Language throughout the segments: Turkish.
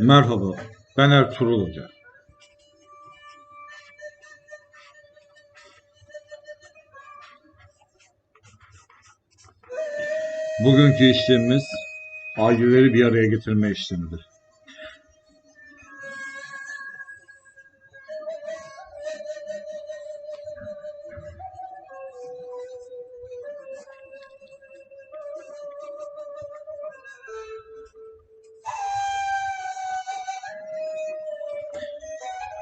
Merhaba, ben Ertuğrul Hoca. Bugünkü işlemimiz aileleri bir araya getirme işlemidir.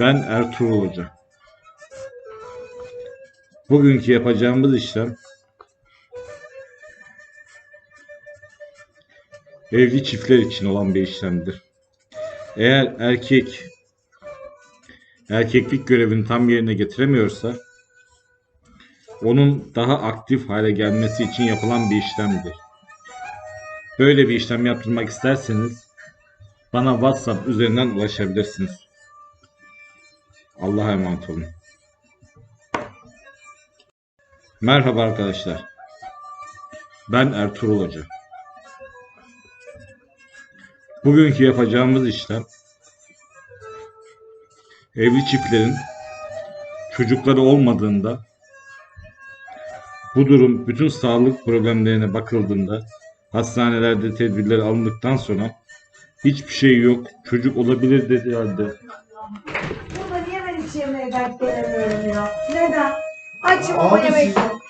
Ben Ertuğrul Hoca. Bugünkü yapacağımız işlem evli çiftler için olan bir işlemdir. Eğer erkek erkeklik görevini tam yerine getiremiyorsa onun daha aktif hale gelmesi için yapılan bir işlemdir. Böyle bir işlem yaptırmak isterseniz bana WhatsApp üzerinden ulaşabilirsiniz. Allah'a emanet olun. Merhaba arkadaşlar. Ben Ertuğrul Hoca. Bugünkü yapacağımız işlem evli çiftlerin çocukları olmadığında bu durum bütün sağlık problemlerine bakıldığında hastanelerde tedbirler alındıktan sonra hiçbir şey yok çocuk olabilir dediği halde hiç yemeğe denk gelemiyorum ya? Neden? Açım ama Abi yemek siz- yok.